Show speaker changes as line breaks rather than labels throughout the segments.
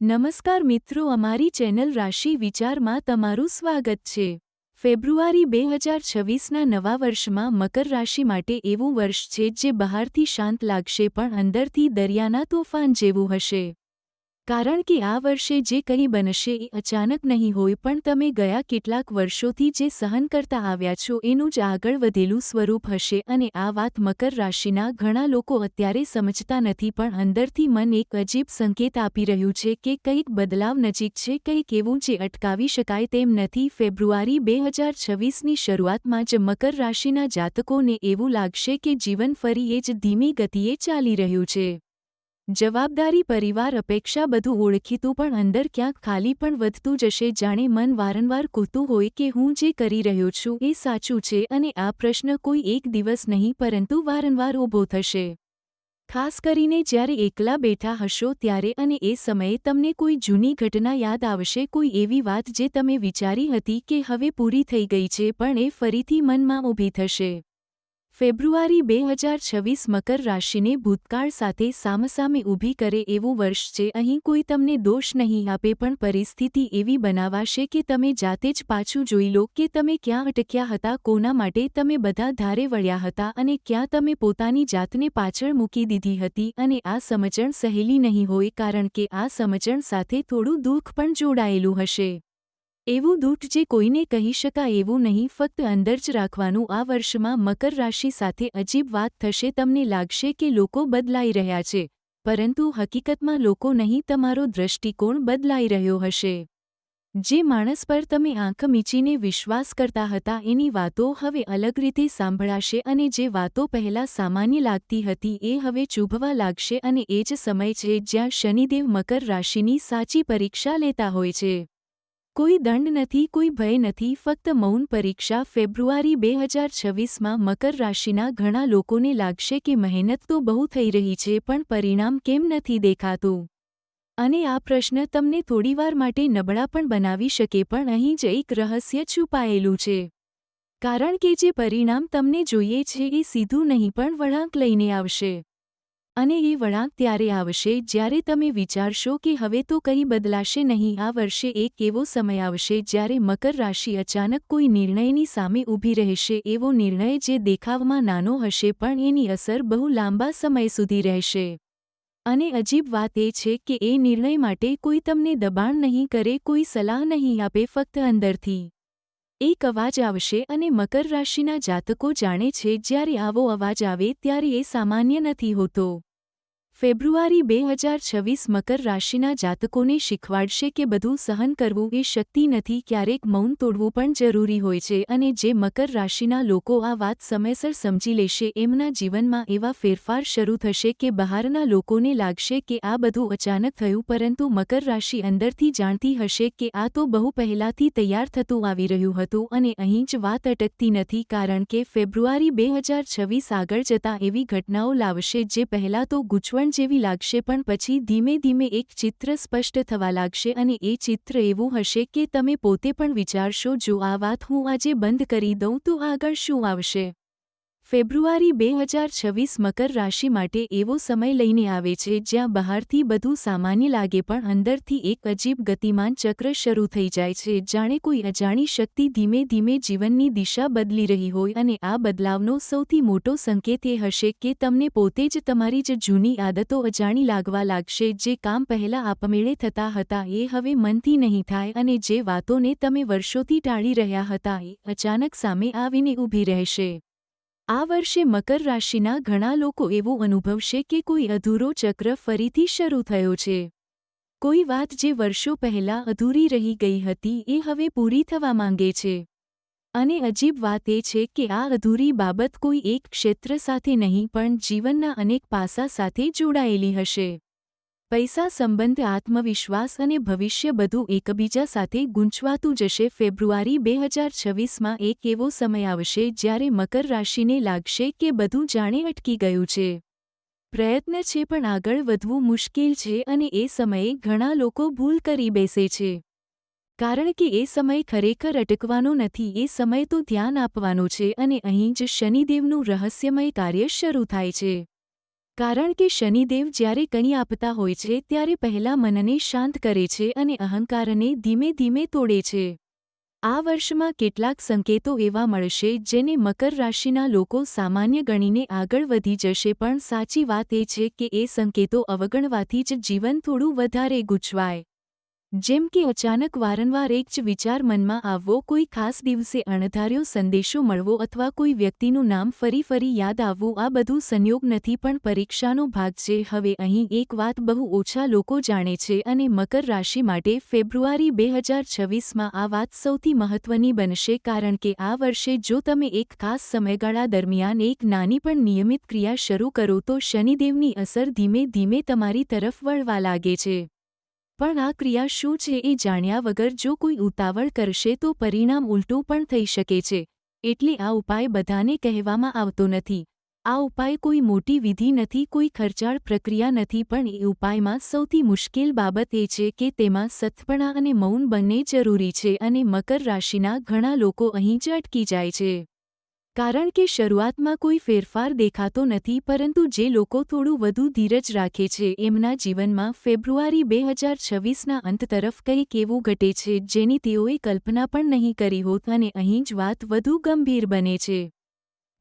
નમસ્કાર મિત્રો, અમારી ચેનલ રાશિ વિચારમાં તમારું સ્વાગત છે. ફેબ્રુઆરી બે હજાર છવ્વીસના નવા વર્ષમાં મકર રાશિ માટે એવું વર્ષ છે જે બહારથી શાંત લાગશે પણ અંદરથી દરિયાના તોફાન જેવું હશે. કારણ કે આ વર્ષે જે કંઈ બનશે એ અચાનક નહીં હોય, પણ તમે ગયા કેટલાક વર્ષોથી જે સહન કરતા આવ્યા છો એનું જ આગળ વધેલું સ્વરૂપ હશે અને આ વાત મકર રાશિના ઘણા લોકો અત્યારે સમજતા નથી, પણ અંદરથી મન એક અજીબ સંકેત આપી રહ્યું છે કે કંઈક બદલાવ નજીક છે, કંઈક એવું જે અટકાવી શકાય તેમ નથી. ફેબ્રુઆરી બે હજાર છવ્વીસની શરૂઆતમાં જ મકર રાશિના જાતકોને એવું લાગશે કે જીવન ફરી એ જ ધીમી ગતિએ ચાલી રહ્યું છે. જવાબદારી પરિવાર અપેક્ષા બધું ઓળખીતું પણ અંદર ક્યાંક ખાલી પણ વધતું જશે જાણે મન વારંવાર કૂતું હોય કે હું જે કરી રહ્યો છું એ સાચું છે અને આ પ્રશ્ન કોઈ એક દિવસ નહીં પરંતુ વારંવાર ઊભો થશે. ખાસ કરીને જ્યારે એકલા બેઠા હશો ત્યારે અને એ સમયે તમને કોઈ જૂની ઘટના યાદ આવશે, કોઈ એવી વાત જે તમે વિચારી હતી કે હવે પૂરી થઈ ગઈ છે પણ એ ફરીથી મનમાં ઊભી થશે. ફેબ્રુઆરી બે હજાર છવ્વીસ મકર રાશિને ભૂતકાળ સાથે સામસામે ઊભી કરે એવું વર્ષ છે. અહીં કોઈ તમને દોષ નહીં આપે પણ પરિસ્થિતિ એવી બનાવાશે કે તમે જાતે જ પાછું જોઈ લો કે તમે ક્યાં અટક્યા હતા, કોના માટે તમે બધા ધારે વળ્યા હતા અને ક્યાં તમે પોતાની જાતને પાછળ મૂકી દીધી હતી અને આ સમજણ સહેલી નહીં હોય કારણ કે આ સમજણ સાથે થોડું દુઃખ પણ જોડાયેલું હશે. એવું દૂટ જે કોઈને કહી શકાય એવું નહીં, ફક્ત અંદર જ રાખવાનું આ વર્ષમાં મકર રાશિ સાથે અજીબ વાત થશે તમને લાગશે કે લોકો બદલાઈ રહ્યા છે. પરંતુ હકીકતમાં લોકો નહીં, તમારો દ્રષ્ટિકોણ બદલાઈ રહ્યો હશે. જે માણસ પર તમે આંખ મીચીને વિશ્વાસ કરતા હતા, એની વાતો હવે અલગ રીતે સાંભળાશે અને જે વાતો પહેલાં સામાન્ય લાગતી હતી, એ હવે ચૂભવા લાગશે અને એ જ સમય છે જ્યાં શનિદેવ મકર રાશિની સાચી પરીક્ષા લેતા હોય છે. કોઈ દંડ નથી, કોઈ ભય નથી. ફક્ત મૌન પરીક્ષા. ફેબ્રુઆરી બે હજાર છવ્વીસમાં મકર રાશિના ઘણા લોકોને લાગશે કે મહેનત તો બહુ થઈ રહી છે, પણ પરિણામ કેમ નથી દેખાતું? અને આ પ્રશ્ન તમને થોડીવાર માટે નબળા પણ બનાવી શકે, પણ અહીં જ એક રહસ્ય છુપાયેલું છે. કારણ કે જે પરિણામ તમને જોઈએ છે એ સીધું નહીં, પણ વળાંક લઈને આવશે. અને એ વળાંક ત્યારે આવશે જ્યારે તમે વિચારશો કે હવે તો કંઈ બદલાશે નહીં. આ વર્ષે એક એવો સમય આવશે જ્યારે મકર રાશિ અચાનક કોઈ નિર્ણયની સામે ઊભી રહેશે. એવો નિર્ણય જે દેખાવમાં નાનો હશે પણ એની અસર બહુ લાંબા સમય સુધી રહેશે. અને અજીબ વાત એ છે કે એ નિર્ણય માટે કોઈ તમને દબાણ નહીં કરે, કોઈ સલાહ નહીં આપે, ફક્ત અંદરથી. એક અવાજ આવશે અને મકર રાશિના જાતકો જાણે છે જ્યારે આવો અવાજ આવે ત્યારે એ સામાન્ય નથી હોતો. ફેબ્રુઆરી બે હજાર છવ્વીસ મકર રાશિના જાતકોને શીખવાડશે કે બધું સહન કરવું એ શક્તિ નથી, ક્યારેક મૌન તોડવું પણ જરૂરી હોય છે અને જે મકર રાશિના લોકો આ વાત સમયસર સમજી લેશે, એમના જીવનમાં એવા ફેરફાર શરૂ થશે કે બહારના લોકોને લાગશે કે આ બધું અચાનક થયું પરંતુ મકર રાશિ અંદરથી જાણતી હશે કે આ તો બહુ પહેલાથી તૈયાર થતું આવી રહ્યું હતું અને અહીં જ વાત અટકતી નથી કારણ કે ફેબ્રુઆરી બે હજાર છવ્વીસ આગળ જતાં એવી ઘટનાઓ લાવશે જે પહેલાં તો ગૂંચવણ પણ જેવી લાગશે પણ પછી ધીમે ધીમે એક ચિત્ર સ્પષ્ટ થવા લાગશે અને એ ચિત્ર એવું હશે કે તમે પોતે પણ વિચારશો, જો આ વાત હું આજે બંધ કરી દઉં તો આગળ શું આવશે? ફેબ્રુઆરી બે હજાર છવ્વીસ મકર રાશિ માટે એવો સમય લઈને આવે છે જ્યાં બહારથી બધું સામાન્ય લાગે પણ અંદરથી એક અજીબ ગતિમાન ચક્ર શરૂ થઈ જાય છે. જાણે કોઈ અજાણી શક્તિ ધીમે ધીમે જીવનની દિશા બદલી રહી હોય અને આ બદલાવનો સૌથી મોટો સંકેત એ હશે કે તમને પોતે જ તમારી જ જૂની આદતો અજાણી લાગવા લાગશે. જે કામ પહેલાં આપમેળે થતા હતા એ હવે મનથી નહીં થાય અને જે વાતોને તમે વર્ષોથી ટાળી રહ્યા હતા એ અચાનક સામે આવીને ઊભી રહેશે. આ વર્ષે મકર રાશિના ઘણા લોકો એવું અનુભવશે કે કોઈ અધૂરો ચક્ર ફરીથી શરૂ થયો છે. કોઈ વાત જે વર્ષો પહેલાં અધૂરી રહી ગઈ હતી એ હવે પૂરી થવા માંગે છે. અને અજીબ વાત એ છે કે આ અધૂરી બાબત કોઈ એક ક્ષેત્ર સાથે નહીં પણ જીવનના અનેક પાસા સાથે જોડાયેલી હશે. પૈસા સંબંધ, આત્મવિશ્વાસ અને ભવિષ્ય બધું એકબીજા સાથે ગૂંચવાતું જશે. ફેબ્રુઆરી બે હજાર છવ્વીસમાં એક એવો સમય આવશે જ્યારે મકર રાશિને લાગશે કે બધું જાણે અટકી ગયું છે. પ્રયત્ન છે પણ આગળ વધવું મુશ્કેલ છે અને એ સમયે ઘણા લોકો ભૂલ કરી બેસે છે. કારણ કે એ સમય ખરેખર અટકવાનો નથી, એ સમય તો ધ્યાન આપવાનો છે અને અહીં જ શનિદેવનું રહસ્યમય કાર્ય શરૂ થાય છે. કારણ કે શનિદેવ જ્યારે કંઈ આપતા હોય છે, ત્યારે પહેલા મનને શાંત કરે છે અને અહંકારને ધીમે ધીમે તોડે છે. આ વર્ષમાં કેટલાક સંકેતો એવા મળશે જેને મકર રાશિના લોકો સામાન્ય ગણીને આગળ વધી જશે, પણ સાચી વાત એ છે કે એ સંકેતો અવગણવાથી જ જીવન થોડું વધારે ગૂંચવાય. જેમ કે અચાનક વારંવાર એક જ વિચાર મનમાં આવવો, કોઈ ખાસ દિવસે અણધાર્યો સંદેશો મળવો અથવા કોઈ વ્યક્તિનું નામ ફરી ફરી યાદ આવવું, આ બધું સંયોગ નથી પણ પરીક્ષાનો ભાગ છે. હવે અહીં એક વાત બહુ ઓછા લોકો જાણે છે અને મકર રાશિ માટે ફેબ્રુઆરી બે હજાર છવ્વીસમાં આ વાત સૌથી મહત્વની બનશે કારણ કે આ વર્ષે જો તમે એક ખાસ સમયગાળા દરમિયાન એક નાની પણ નિયમિત ક્રિયા શરૂ કરો તો શનિદેવની અસર ધીમે ધીમે તમારી તરફ વળવા લાગે છે. પણ આ ક્રિયા શું છે એ જાણ્યા વગર જો કોઈ ઉતાવળ કરશે તો પરિણામ ઉલટું પણ થઈ શકે છે. એટલે આ ઉપાય બધાને કહેવામાં આવતો નથી. આ ઉપાય કોઈ મોટી વિધિ નથી, કોઈ ખર્ચાળ પ્રક્રિયા નથી, પણ એ ઉપાયમાં સૌથી મુશ્કેલ બાબત એ છે કે તેમાં સત્પણા અને મૌન બંને જરૂરી છે અને મકર રાશિના ઘણા લોકો અહીં જ અટકી જાય છે. કારણ કે શરૂઆતમાં કોઈ ફેરફાર દેખાતો નથી, પરંતુ જે લોકો થોડું વધુ ધીરજ રાખે છે, એમના જીવનમાં ફેબ્રુઆરી બે હજાર છવ્વીસના અંત તરફ કંઈક એવું ઘટે છે, જેની તેઓએ કલ્પના પણ નહીં કરી હોત અને અહીં જ વાત વધુ ગંભીર બને છે.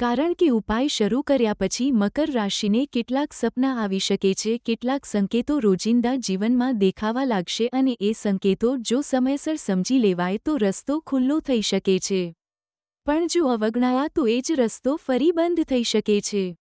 કારણ કે ઉપાય શરૂ કર્યા પછી મકર રાશિને કેટલાક સપના આવી શકે છે, કેટલાક સંકેતો રોજિંદા જીવનમાં દેખાવા લાગશે અને એ સંકેતો જો સમયસર સમજી લેવાય તો રસ્તો ખુલ્લો થઈ શકે છે. પણ જો અવગણાયા તો એ જ રસ્તો ફરી બંધ થઈ શકે છે.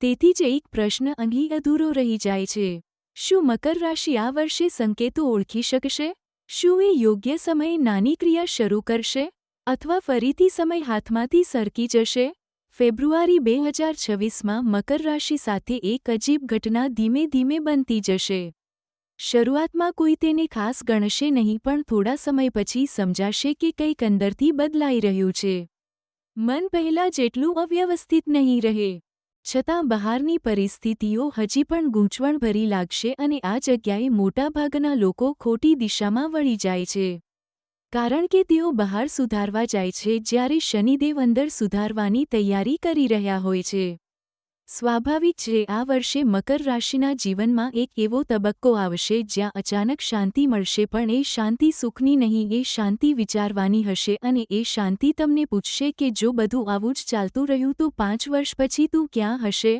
તેથી જ એક પ્રશ્ન અહીં અધૂરો રહી જાય છે. શું મકર રાશિ આ વર્ષે સંકેતો ઓળખી શકશે? શું એ યોગ્ય સમયે નાની ક્રિયા શરૂ કરશે? અથવા ફરીથી સમય હાથમાંથી સરકી જશે? ફેબ્રુઆરી બે હજાર છવ્વીસમાં મકર રાશિ સાથે એક અજીબ ઘટના ધીમે ધીમે બનતી જશે. શરૂઆતમાં કોઈ તેને ખાસ ગણશે નહીં પણ થોડા સમય પછી સમજાશે કે કંઈક અંદરથી બદલાઈ રહ્યું છે. મન પહેલાં જેટલું અવ્યવસ્થિત નહીં રહે. છતાં બહારની પરિસ્થિતિઓ હજી પણ ગૂંચવણભરી લાગશે અને આ જગ્યાએ મોટાભાગના લોકો ખોટી દિશામાં વળી જાય છે. કારણ કે તેઓ બહાર સુધારવા જાય છે જ્યારે શનિદેવ અંદર સુધારવાની તૈયારી કરી રહ્યા હોય છે. સ્વાભાવિક છે, આ વર્ષે મકર રાશિના જીવનમાં એક એવો તબક્કો આવશે જ્યાં અચાનક શાંતિ મળશે પણ એ શાંતિ સુખની નહીં, એ શાંતિ વિચારવાની હશે અને એ શાંતિ તમને પૂછશે કે જો બધું આવું જ ચાલતું રહ્યું તો પાંચ વર્ષ પછી તું ક્યાં હશે?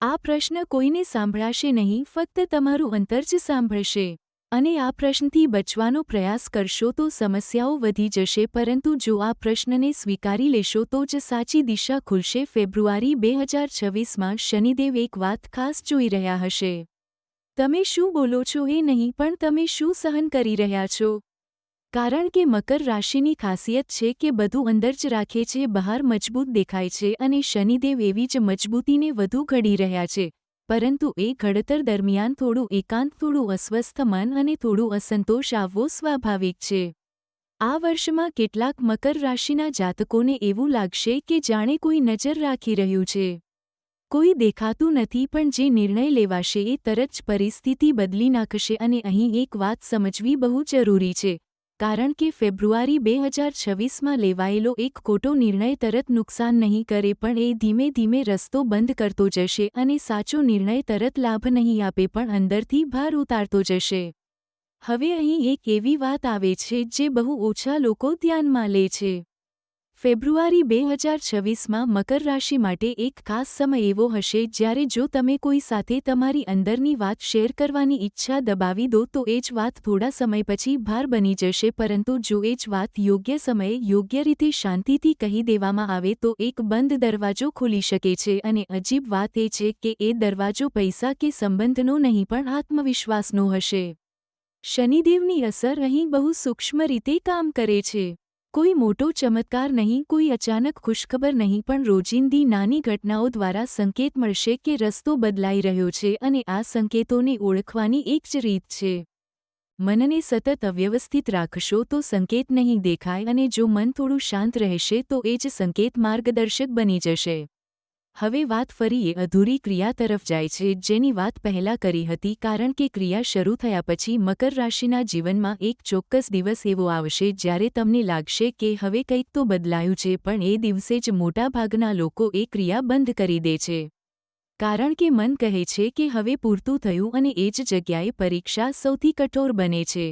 આ પ્રશ્ન કોઈને સાંભળાશે નહીં, ફક્ત તમારું અંતર જ સાંભળશે. અને આ પ્રશ્નથી બચવાનો પ્રયાસ કરશો તો સમસ્યાઓ વધી જશે, પરંતુ જો આ પ્રશ્નને સ્વીકારી લેશો તો જ સાચી દિશા ખુલશે. ફેબ્રુઆરી બે હજાર છવ્વીસમાં શનિદેવ એક વાત ખાસ જોઈ રહ્યા હશે. તમે શું બોલો છો એ નહીં, પણ તમે શું સહન કરી રહ્યા છો? કારણ કે મકર રાશિની ખાસિયત છે કે બધું અંદર જ રાખે છે, બહાર મજબૂત દેખાય છે અને શનિદેવ એવી જ મજબૂતીને વધુ ઘડી રહ્યા છે. પરંતુ એ ઘડતર દરમિયાન થોડું એકાંત, થોડું અસ્વસ્થ મન અને થોડું અસંતોષ આવવો સ્વાભાવિક છે. આ વર્ષમાં કેટલાક મકર રાશિના જાતકોને એવું લાગશે કે જાણે કોઈ નજર રાખી રહ્યું છે. કોઈ દેખાતું નથી પણ જે નિર્ણય લેવાશે એ તરત જ પરિસ્થિતિ બદલી નાખશે અને અહીં એક વાત સમજવી બહુ જરૂરી છે. કારણ કે ફેબ્રુઆરી બે હજાર છવ્વીસમાં લેવાયેલો એક ખોટો નિર્ણય તરત નુકસાન નહીં કરે પણ એ ધીમે ધીમે રસ્તો બંધ કરતો જશે અને સાચો નિર્ણય તરત લાભ નહીં આપે પણ અંદરથી ભાર ઉતારતો જશે. હવે અહીં એક એવી વાત આવે છે જે બહુ ઓછા લોકો ધ્યાનમાં લે છે. ફેબ્રુઆરી બે હજાર છવ્વીસમાં મકર રાશિ માટે એક ખાસ સમય એવો હશે જ્યારે જો તમે કોઈ સાથે તમારી અંદરની વાત શેર કરવાની ઈચ્છા દબાવી દો તો એ જ વાત થોડા સમય પછી ભાર બની જશે. પરંતુ જો એ જ વાત યોગ્ય સમયે યોગ્ય રીતે શાંતિથી કહી દેવામાં આવે તો એક બંધ દરવાજો ખુલી શકે છે. અને અજીબ વાત એ છે કે એ દરવાજો પૈસા કે સંબંધનો નહીં, પણ આત્મવિશ્વાસનો હશે. શનિદેવની અસર અહીં બહુ સૂક્ષ્મ રીતે કામ કરે છે. કોઈ મોટો ચમત્કાર નહીં, કોઈ અચાનક ખુશખબર નહીં, પણ રોજિંદી નાની ઘટનાઓ દ્વારા સંકેત મળશે કે રસ્તો બદલાઈ રહ્યો છે અને આ સંકેતોને ઓળખવાની એક જ રીત છે. મનને સતત અવ્યવસ્થિત રાખશો તો સંકેત નહીં દેખાય અને જો મન થોડું શાંત રહેશે તો એ જ સંકેત માર્ગદર્શક બની જશે. હવે વાત ફરી એ અધૂરી ક્રિયા તરફ જાય છે, જેની વાત પહેલા કરી હતી, કારણ કે ક્રિયા શરૂ થયા પછી મકર રાશિના જીવનમાં એક ચોક્કસ દિવસ એવો આવશે જ્યારે તમને લાગશે કે હવે કંઈક તો બદલાયું છે, પણ એ દિવસે જ મોટાભાગના લોકો એ ક્રિયા બંધ કરી દે છે. કારણ કે મન કહે છે કે હવે પૂરતું થયું અને એ જ જગ્યાએ પરીક્ષા સૌથી કઠોર બને છે.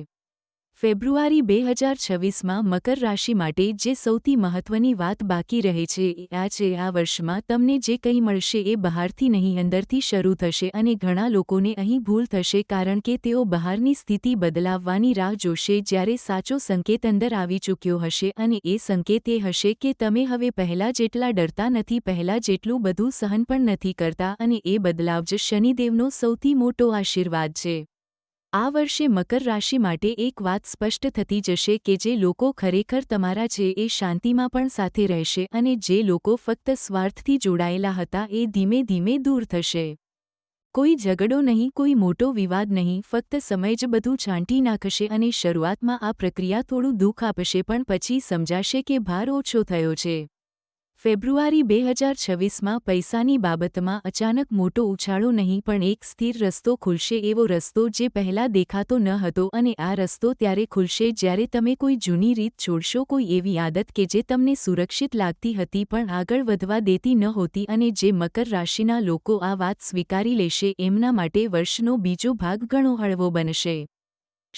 ફેબ્રુઆરી બે હજાર છવ્વીસમાં મકર રાશિ માટે જે સૌથી મહત્વની વાત બાકી રહે છે આ છે, આ વર્ષમાં તમને જે કંઈ મળશે એ બહારથી નહીં, અંદરથી શરૂ થશે અને ઘણા લોકોને અહીં ભૂલ થશે કારણ કે તેઓ બહારની સ્થિતિ બદલાવવાની રાહ જોશે જ્યારે સાચો સંકેત અંદર આવી ચૂક્યો હશે અને એ સંકેત એ હશે કે તમે હવે પહેલાં જેટલા ડરતા નથી, પહેલાં જેટલું બધું સહન પણ નથી કરતા અને એ બદલાવ જ શનિદેવનો સૌથી મોટો આશીર્વાદ છે. આ વર્ષે મકર રાશિ માટે એક વાત સ્પષ્ટ થતી જશે કે જે લોકો ખરેખર તમારા છે એ શાંતિમાં પણ સાથે રહેશે અને જે લોકો ફક્ત સ્વાર્થથી જોડાયેલા હતા એ ધીમે ધીમે દૂર થશે. કોઈ ઝઘડો નહીં, કોઈ મોટો વિવાદ નહીં, ફક્ત સમય જ બધું છાંટી નાખશે અને શરૂઆતમાં આ પ્રક્રિયા થોડું દુઃખ આપશે પણ પછી સમજાશે કે ભાર ઓછો થયો છે. ફેબ્રુઆરી બે હજાર છવ્વીસમાં પૈસાની બાબતમાં અચાનક મોટો ઉછાળો નહીં, પણ એક સ્થિર રસ્તો ખુલશે એવો રસ્તો જે પહેલાં દેખાતો ન હતો અને આ રસ્તો ત્યારે ખુલશે જ્યારે તમે કોઈ જૂની રીત છોડશો, કોઈ એવી આદત કે જે તમને સુરક્ષિત લાગતી હતી પણ આગળ વધવા દેતી નહોતી અને જે મકર રાશિના લોકો આ વાત સ્વીકારી લેશે, એમના માટે વર્ષનો બીજો ભાગ ઘણો હળવો બનશે.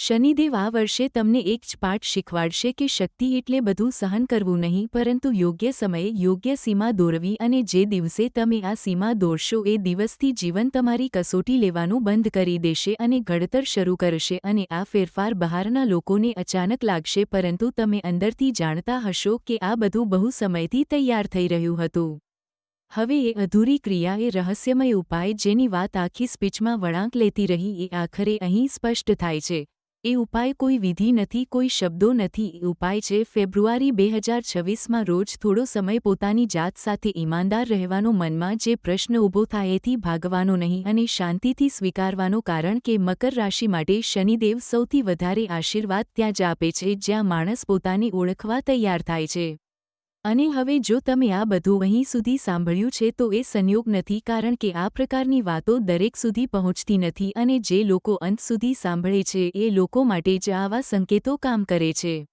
શનિદેવ આ વર્ષે તમને એક જ પાઠ શીખવાડશે કે શક્તિ એટલે બધું સહન કરવું નહીં, પરંતુ યોગ્ય સમયે યોગ્ય સીમા દોરવી અને જે દિવસે તમે આ સીમા દોરશો એ દિવસથી જીવન તમારી કસોટી લેવાનું બંધ કરી દેશે અને ઘડતર શરૂ કરશે અને આ ફેરફાર બહારના લોકોને અચાનક લાગશે, પરંતુ તમે અંદરથી જાણતા હશો કે આ બધું બહુ સમયથી તૈયાર થઈ રહ્યું હતું. હવે એ અધૂરી ક્રિયા એ રહસ્યમય ઉપાય જેની વાત આખી સ્પીચમાં વળાંક લેતી રહી એ આખરે અહીં સ્પષ્ટ થાય છે. એ ઉપાય કોઈ વિધિ નથી, કોઈ શબ્દો નથી. ઉપાય છે, ફેબ્રુઆરી બે હજાર છવ્વીસમાં રોજ થોડો સમય પોતાની જાત સાથે ઈમાનદાર રહેવાનો મનમાં જે પ્રશ્ન ઊભો થાય એથી ભાગવાનો નહીં અને શાંતિથી સ્વીકારવાનો કારણ કે મકર રાશિ માટે શનિદેવ સૌથી વધારે આશીર્વાદ ત્યાં જ આપે છે, જ્યાં માણસ પોતાને ઓળખવા તૈયાર થાય છે. અને હવે જો તમે આ બધું અહીં સુધી સાંભળ્યું છે તો એ સંયોગ નથી કારણ કે આ પ્રકારની વાતો દરેક સુધી પહોંચતી નથી અને જે લોકો અંત સુધી સાંભળે છે એ લોકો માટે જ આવા સંકેતો કામ કરે છે.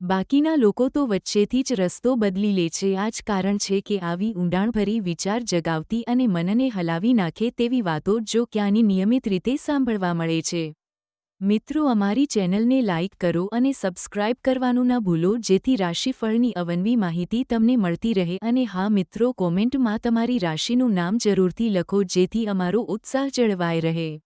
બાકીના લોકો તો વચ્ચેથી જ રસ્તો બદલી લે છે. આ જ કારણ છે કે આવી ઊંડાણભરી વિચાર જગાવતી અને મનને હલાવી નાખે તેવી વાતો જો ક્યાંની નિયમિત રીતે સાંભળવા મળે છે. મિત્રો, અમારી ચેનલને લાઇક કરો અને સબસ્ક્રાઇબ કરવાનું ન ભૂલો, જેથી રાશિફળની અવનવી માહિતી તમને મળતી રહે. અને હા, મિત્રો, કોમેન્ટમાં તમારી રાશિનું નામ જરૂરથી લખો, જેથી અમારો ઉત્સાહ જળવાય રહે.